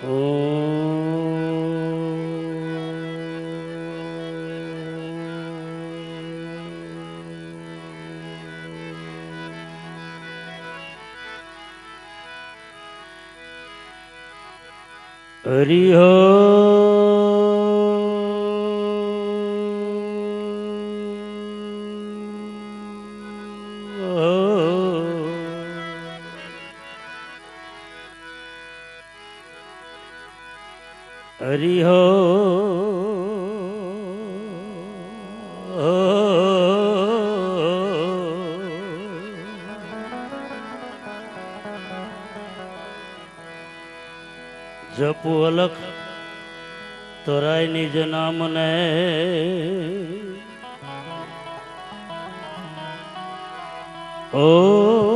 હરિહ હરિહ જપુ અલખ તોરાય નિજ નામને ઓ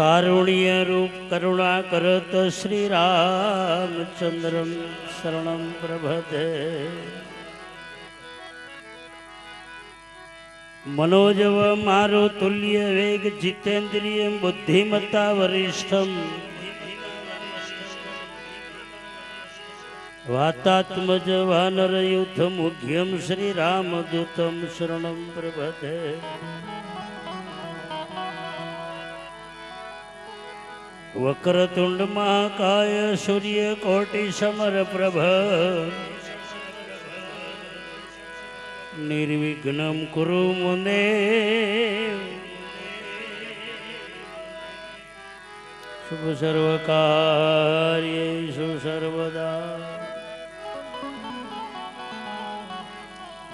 કારુણ્ય રૂપ કરુણા કરત શ્રી રામચંદ્રમ શરણમ પ્રભતે મનોજવ મારો તુલ્ય વેગ જીતેન્દ્રિય બુદ્ધિમત્તા વરિષ્ઠમ વાતાત્મજ વાનરયુથ મુખ્યમ શ્રી રામદૂતમ શરણમ પ્રભતે વક્રતુંડ મહાકાય સૂર્ય કોટી સમર પ્રભ નિર્વિઘ્નમ કુરુ મુને શુભ સર્વકાર્યેષુ સર્વદા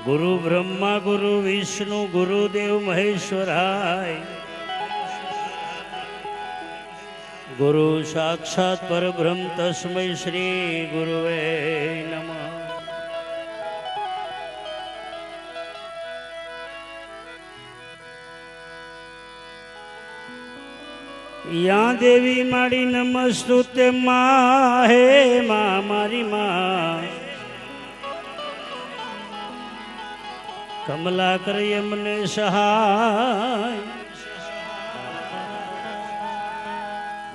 ગુરુ બ્રહ્મા ગુરુ વિષ્ણુ ગુરુદેવ મહેશ્વરાય ગુરુ સાક્ષાત પરબ્રહ્મ તસ્મય શ્રી ગુરુવે નમ યા દેવી મારી નમસ્તુતે મા હે મા મારી મા કમલા કરી એમને સહાય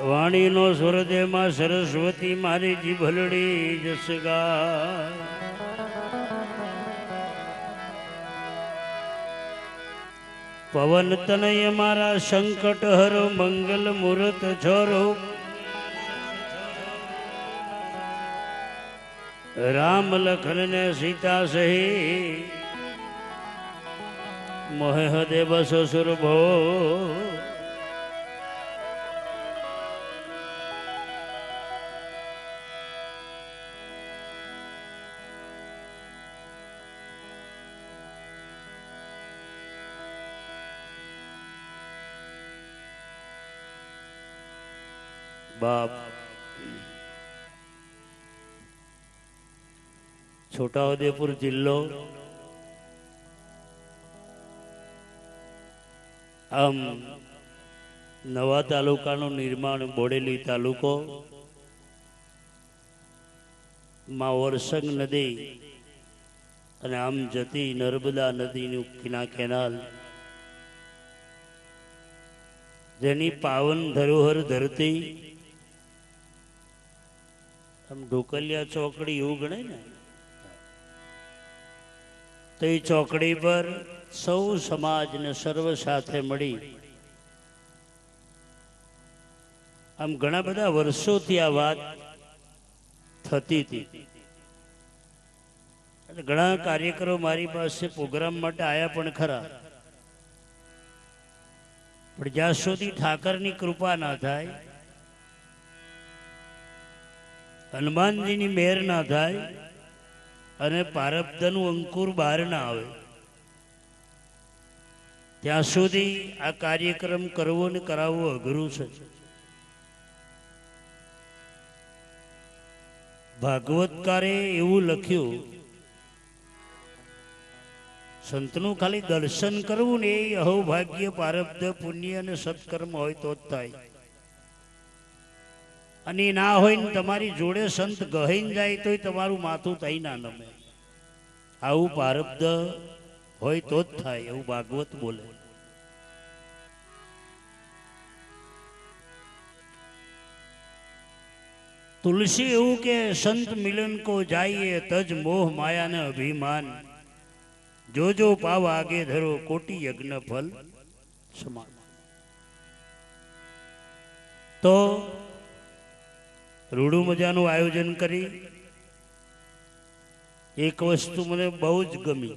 વાણીનો સ્વરદેમાં સરસ્વતી મારી જીભલડી જસ ગાય પવન તનય મારા સંકટ હરો મંગલ મુહૂર્ત છોરો. રામ લખન ને સીતા સહી. મોહ દેવ સસુર સુરભો. બાપ. છોટાઉદેપુર જિલ્લો. આમ નવા તાલુકાનું નિર્માણ બોડેલી તાલુકો. માં વરસંગ નદી અને આમ જતી નર્મદા નદીનું કિના કેનાલ. જેની પાવન ધરોહર ધરતી ઢોકલિયા ચોકડી એવું ગણાય ને? તો એ ચોકડી પર સૌ સમાજને સર્વ સાથે મળી. આમ ઘણા બધા વર્ષોથી આ વાત થતી હતી. એટલે ઘણા કાર્યકરો મારી પાસે પ્રોગ્રામ માટે આવ્યા પણ ખરા. પણ જ્યાં સુધી ઠાકરની કૃપા ના થાય હનુમાનજીની મેર ના થાય અને પારબ્ધનું અંકુર બહાર ના આવે. ત્યાં સુધી આ કાર્યક્રમ કરવો ને કરાવવો અઘરું છે. ભાગવતકારે એવું લખ્યું, સંતનું ખાલી દર્શન કરવું ને એ અહોભાગ્ય પારબ્ધ પુણ્ય અને સત્કર્મ હોય તો જ થાય. અને ના હોય ને તમારી જોડે સંત ગહી જાય તોય તમારું માથું થઈ ના નમે. આવું પારબ્ધ હોય તો જ થાય, એવું ભાગવત બોલે. તુલસી એવું કે, સંત મિલન કો જાઈએ તજ મોહ માયા ને અભિમાન. જો જો પાવ આગે ધરો કોટી યજ્ઞ ફલ સમાન. તો રૂડું મજાનું આયોજન કરી. એક વસ્તુ મને બહુ જ ગમી.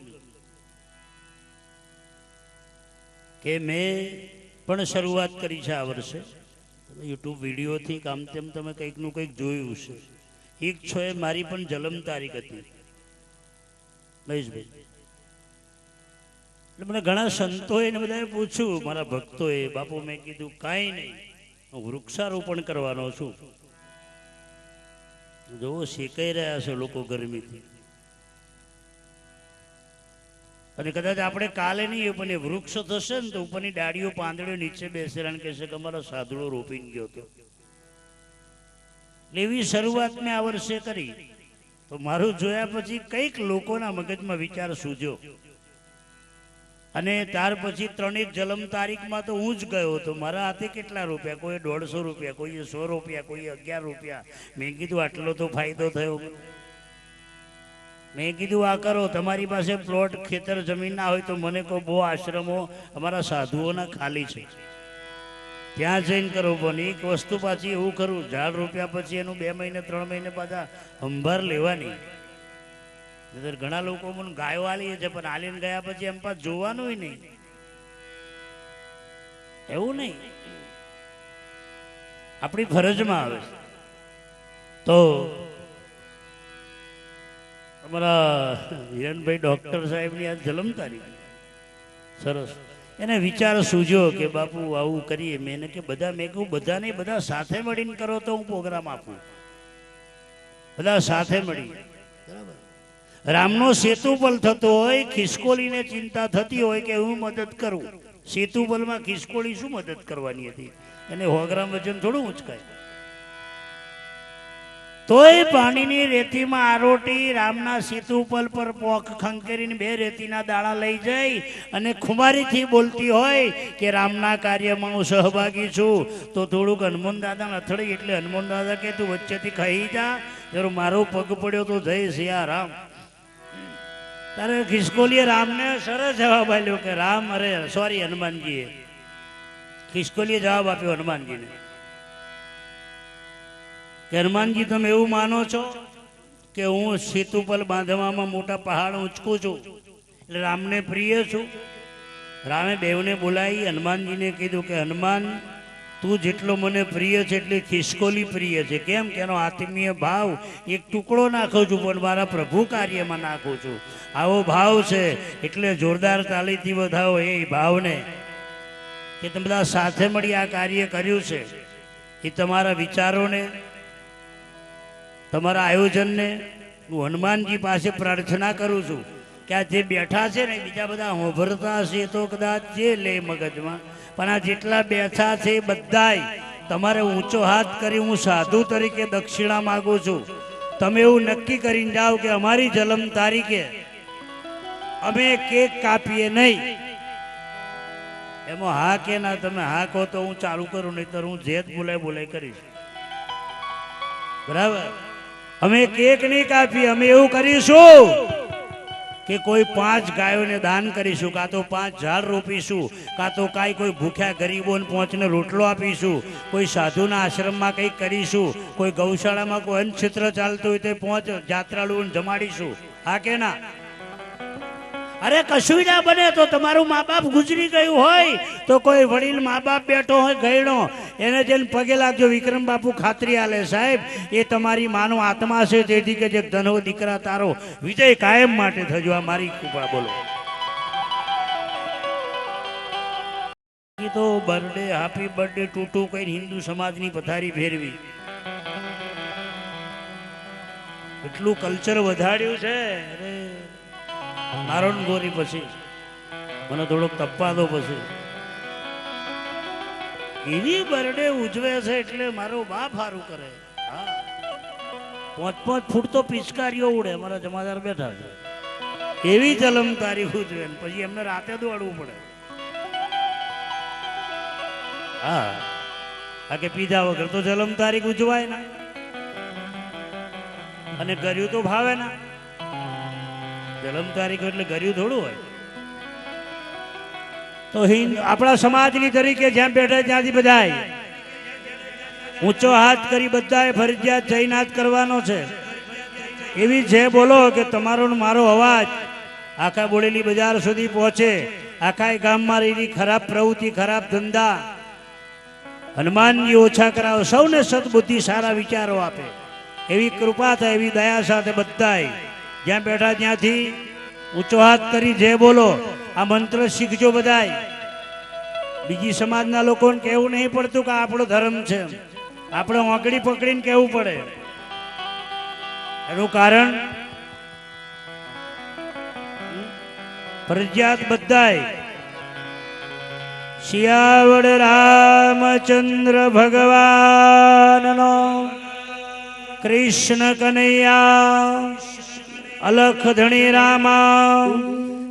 કે મેં પણ શરૂઆત કરી છે આ વર્ષે. યુટ્યુબ વિડીયોથી કામ તેમ તમે કંઈકનું કંઈક જોયું છે એક છો એ મારી પણ જલમ તારીખ હતી. મહેશભાઈ. એટલે મને ઘણા સંતોએ ને બધાએ પૂછ્યું, મારા ભક્તોએ, બાપુ મેં કીધું, કાંઈ નહીં. હું વૃક્ષારોપણ કરવાનો છું. જોવો, શેકાઈ રહ્યા છે લોકો ગરમીથી. અને કદાચ આપણે કાલે નહીં, પણ એ વૃક્ષ થશે ને તો ઉપરની ડાળીઓ પાંદડીઓ નીચે બેસેલા અને કહેશે કે અમારો સાદડો રોપીને ગયો હતો. એવી શરૂઆત મેં આ વર્ષે કરી. તો મારું જોયા પછી કંઈક લોકોના મગજમાં વિચાર સૂજ્યો. અને ત્યાર પછી ત્રણેક જલમ તારીખમાં તો હું જ ગયો હતો. મારા હાથે કેટલા રૂપિયા? કોઈ દોઢસો રૂપિયા કોઈએ સો રૂપિયા કોઈએ અગિયાર રૂપિયા. મેં કીધું આટલો તો ફાયદો થયો. મેં કીધું, આ કરો, તમારી પાસે પ્લોટ ખેતર જમીન ના હોય તો મને કહો, બહુ આશ્રમો અમારા સાધુઓના ખાલી છે. ત્યાં જઈને કરો, પણ એક વસ્તુ પાછી એવું કરું ઝાડ રૂપિયા પછી એનું બે મહિને, ત્રણ મહિને પાછા સંભાર લેવાની. નહીંતર ઘણા લોકો મને ગાયો આલીએ છે, પણ આલીને ગયા પછી એમ પાછ જોવાનું નહીં. એવું નહીં. આપણી ફરજમાં આવે. તો અમારા હિરણભાઈ ડોક્ટર સાહેબની આ જન્મ તારીખ. સરસ. એને વિચાર સૂજ્યો કે બાપુ આવું કરીએ મેં. કે બધા, મેં કહું બધાને બધા સાથે મળીને કરો તો હું પ્રોગ્રામ આપું. બધા સાથે મળી. બરાબર. રામનો સેતુપલ થતો હોય, ખિસકોલીને ચિંતા થતી હોય કે હું મદદ કરું. સેતુપલમાં ખિસકોલી શું મદદ કરવાની હતી? એને સો વજન થોડું ઉંચકાય. તોય પાણીની રેતીમાં આરોટી રામના સેતુપલ પર પોખ ખંકેરીને બે રેતીના દાણા લઈ જઈ અને ખુમારીથી બોલતી હોય કે, રામના કાર્યમાં હું સહભાગી છું. તો થોડુંક હનુમાન દાદા અથડી એટલે હનુમાન દાદા કે, તું વચ્ચેથી ખાઈ જા. જરૂર મારો પગ પડ્યો તો જઈશ. યા રામ. તારે ખિસકોલીએ રામને સરસ જવાબ આપ્યો કે, રામ, અરે સોરી હનુમાનજીએ. ખિસકોલીએ જવાબ આપ્યો હનુમાનજીને કે, હનુમાનજી, તમે એવું માનો છો કે હું સેતુપલ બાંધવામાં મોટા પહાડ ઊંચકું છું? એટલે રામને પ્રિય છું? રામે બેવને બોલાવી, હનુમાનજીને કીધું કે, હનુમાન તું જેટલો મને પ્રિય છે એટલી ખિસકોલી પ્રિય છે. કેમ કે એનો આત્મીય ભાવ એક ટુકડો નાખું છું, પણ મારા પ્રભુ કાર્યમાં નાખું છું. આવો ભાવ છે, એટલે જોરદાર તાલીથી વધાવો એ ભાવને. કે તમે બધા સાથે મળી આ કાર્ય કર્યું છે, એ તમારા વિચારોને, તમારા આયોજનને હું હનુમાનજી પાસે પ્રાર્થના કરું છું કે આ જે બેઠા છે ને, બીજા બધા હોભરતા હશે તો કદાચ જે લે મગજમાં પણ આ જેટલા બેઠા છે એ બધાય, તમારે ઊંચો હાથ કરી હું સાધુ તરીકે દક્ષિણા માગું છું. તમે એવું નક્કી કરીને જાઓ કે અમારી જન્મ તારીખે અમે કેક કાપીએ નહીં. એમાં હા કે ના, તમે હા કહો તો હું ચાલુ કરું, નહીતર હું જેત જ બોલાય બોલાય કરીશ. બરાબર? અમે કેક નહીં કાપી અમે એવું કરીશું કે કોઈ પાંચ ગાયોને દાન કરીશું, કાં તો પાંચ ઝાડ રોપીશું, કાં તો કાંઈ કોઈ ભૂખ્યા ગરીબોને પહોંચને રોટલો આપીશું, કોઈ સાધુના આશ્રમમાં કંઈક કરીશું, કોઈ ગૌશાળામાં કોઈ અન્નક્ષેત્ર ચાલતું હોય તે પહોંચ જાત્રાળુઓને જમાડીશું. હા કે ના? અરે કશું ના બને તો તમારું મા બાપ ગુજરી ગયું હોય, તો કોઈ વડીલ મા બાપ બેઠો હોય ગયડો એને જઈને પગે લાગજો વિક્રમ બાપુ ખાતરી આલે સાહેબ, એ તમારી માનો આત્મા છે, તેથી કે જે ધનો દીકરા તારો વિજય કાયમ માટે થજો. આ મારી કૃપા, બોલો. તો બર્થડે હેપી બર્થડે ટૂટું કઈ હિન્દુ સમાજની પથારી ફેરવી. એટલું કલ્ચર વધાર્યું છે, અરે, મારો ને ગોરી પછી. મને થોડોક તપ્પા દો પછી. એવી બર્થડે ઉજવે છે એટલે મારો બાપ સારું કરે. હા. પાંચ પાંચ ફૂટ તો પિચકારીઓ ઉડે મારા જમાદાર બેઠા છે. એવી જલમ તારીખ ઉજવે પછી એમને રાતે દોડવું પડે. હા. આ કે પીધા વગર તો જલમ તારીખ ઉજવાય ના. અને કર્યું તો ભાવે ના. જલમ તારીખ એટલે કર્યું થોડું હોય. તો હિન્દ આપણા સમાજની તરીકે જ્યાં બેઠા ત્યાંથી બધાય. ઊંચો હાથ કરી બધાએ ફરજિયાત જયનાથ કરવાનો છે. એવી છે બોલો કે તમારો મારો અવાજ આખા બોડેલી બજાર સુધી પહોંચે. આખા ગામમાં રહેલી ખરાબ પ્રવૃત્તિ, ખરાબ ધંધા. હનુમાનજી ઓછા કરાવો, સૌને સદબુદ્ધિ સારા વિચારો આપે. એવી કૃપા થાય, એવી દયા સાથે બધાય. જ્યાં બેઠા ત્યાંથી ઊંચો હાથ કરી જે બોલો આ મંત્ર શીખજો બધાય. બીજી સમાજના લોકોને કહેવું નહીં પડતું કે આપણો ધર્મ છે. આપણે ઓંકડી પકડીને કહેવું પડે. એનું કારણ? ફરજિયાત બધાય. શિયાવડ રામચંદ્ર ભગવાનનો કૃષ્ણ કનૈયા અલખ ધણી રામા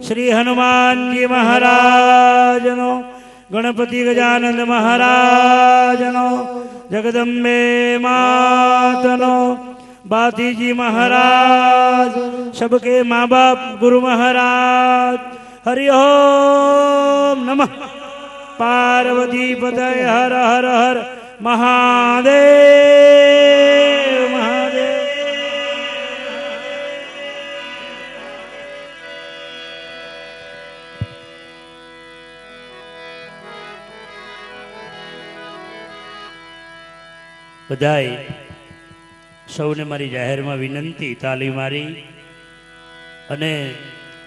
શ્રી હનુમાનજી મહારાજનો, ગણપતિ ગજાનંદ મહારાજનો, જગદંબે માતનો બાતીજી મહારાજ, સબકે મા બાપ ગુરુ મહારાજ હરિઓમ નમઃ. પાર્વતી પતય હર હર હર મહાદેવ. બધાય સૌને મારી જાહેરમાં વિનંતી, તાલી મારી અને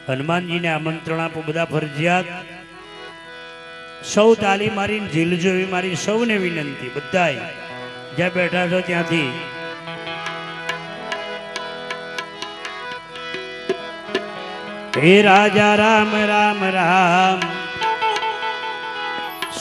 હનુમાનજીને આમંત્રણ આપો બધા ફરજિયાત. સૌ તાલી મારીને ઝીલજો એવી મારી સૌને વિનંતી બધાય જ્યાં બેઠા છો ત્યાંથી. હે રાજા રામ રામ રામ.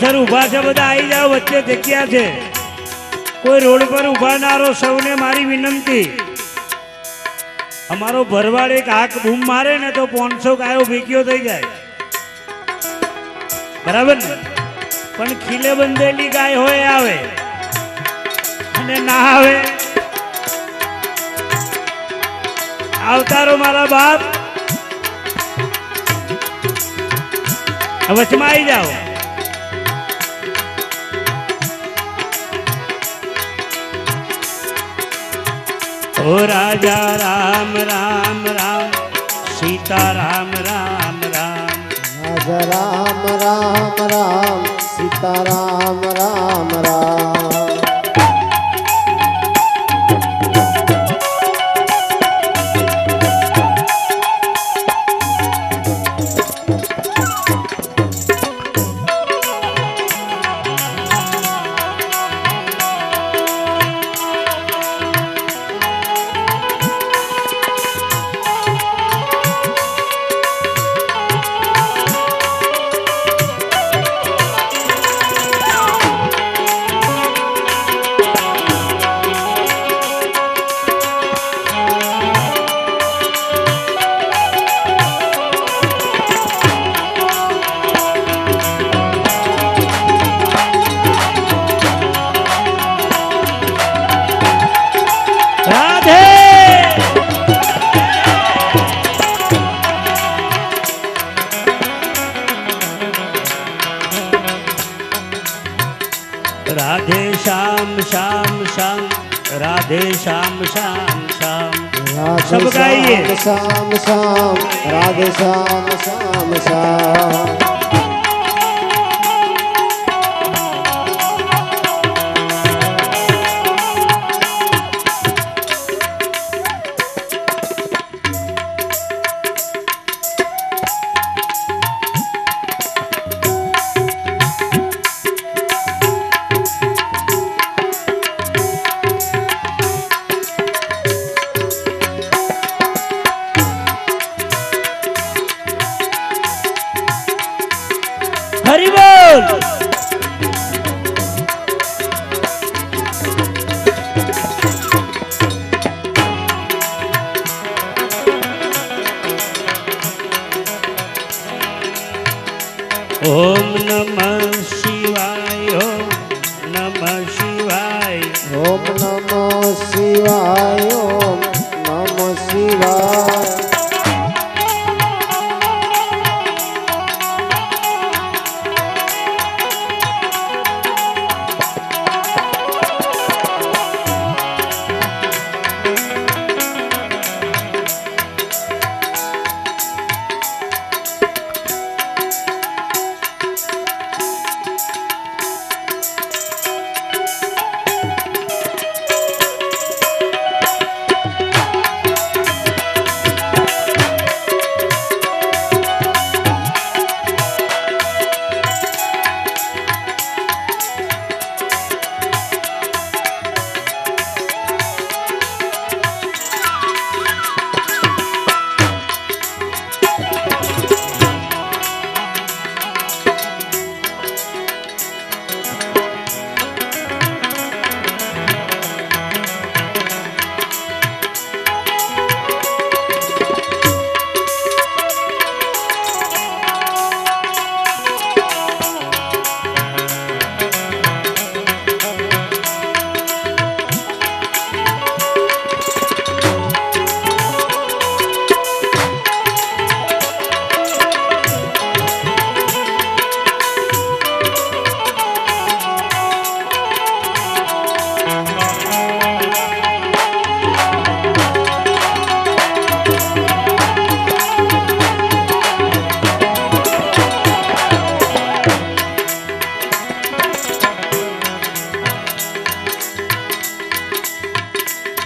પાછળ ઊભા છે, બધા આવી જાઓ, વચ્ચે જગ્યા છે. કોઈ રોડ પર ઊભા ના રહો, સૌને મારી વિનંતી. અમારો ભરવાડ એક આંખ બૂમ મારે ને તો પોનસો ગાયો ભેગીઓ થઈ જાય. બરાબર ને? પણ ખીલે બંધેલી ગાય હોય આવે અને ના આવે. આવતારો મારા બાપ. વચમાં આવી જાઓ. ઓ રાજા રામ રામ રામ, સીતા રામ રામ રામ. રાજા રામ રામ રામ, સીતા રામ રામ રામ. રાધે શ્યામ શ્યામ શ્યામ રાધે सब गाइए। श्याम श्याम राधे श्याम श्याम श्याम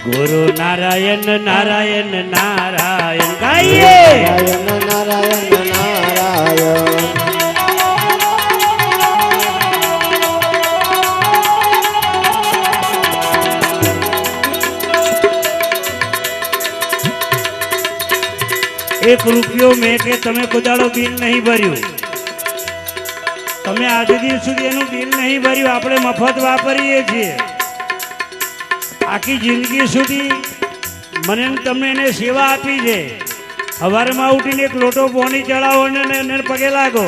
ગુરુ નારાયણ નારાયણ નારાયણ. ગાઈએ! નારાયણ નારાયણ એક રૂપિયો મેં કે તમે કુદાડો બિલ નહીં ભર્યું. તમે આજ દિન સુધી એનું બિલ નહીં ભર્યું, આપણે મફત વાપરીએ છીએ. આખી જિંદગી સુધી મને તમને એને સેવા આપી છે. સવારમાં ઉઠીને એક લોટો પોની ચડાવો અને એને પગે લાગો.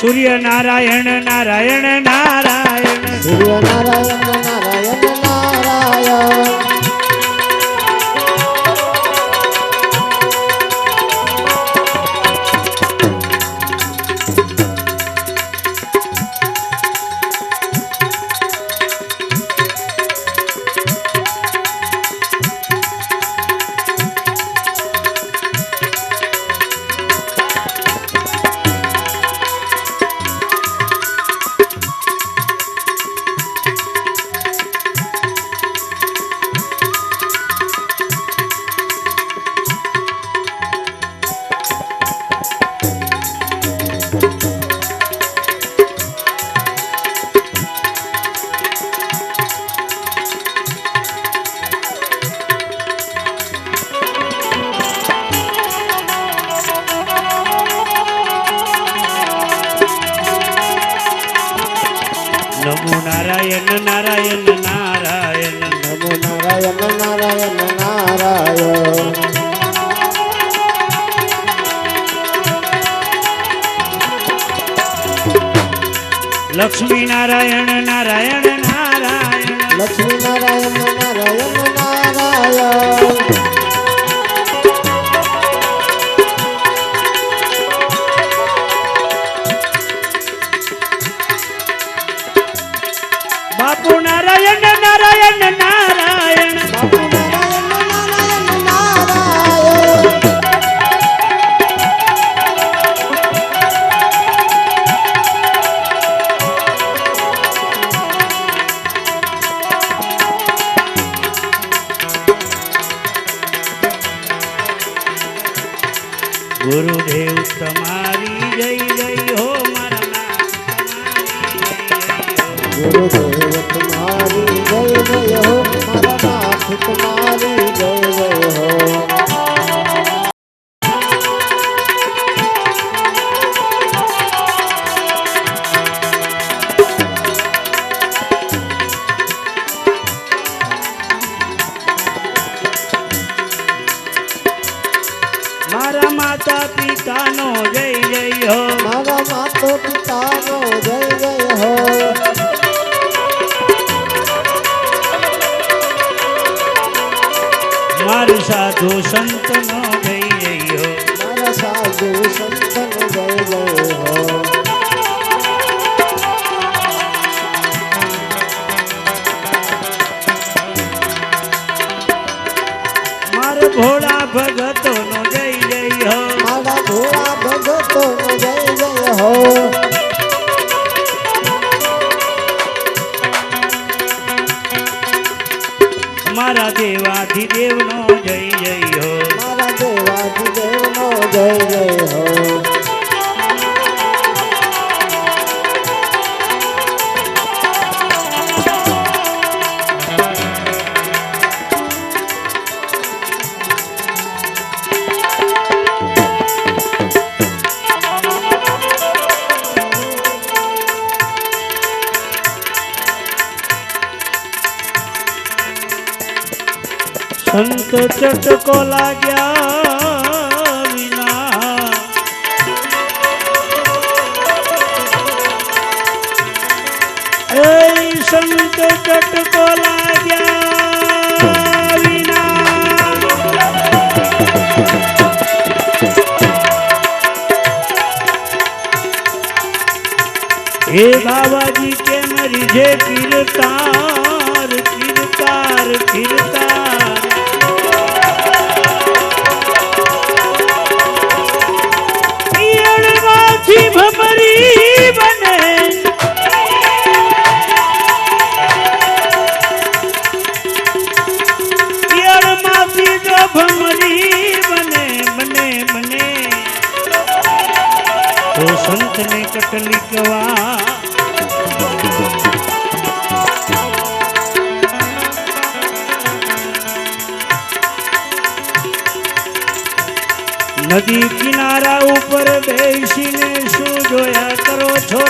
સૂર્ય નારાયણ નારાયણ નારાયણ. સૂર્ય નારાયણ નારાયણ નારાયણ. બાપુ નારાયણ નારાયણ નારાયણ સાધુ સંતનો જય જય હો મારા સાધુ સંતનો જય જય હો મારા ભોળા ભગતોનો જય જય હો મારા ભોળા ભગતોનો જય જય હો મારા દેવાધિદેવનો જય સંત ચટકો લાગ્યા હે બાબાજી કેમ રીઝે કીર્તાર તો સંતને કટલીકવા નદી કિનારા ઉપર બેસીને શું જોયા કરો છો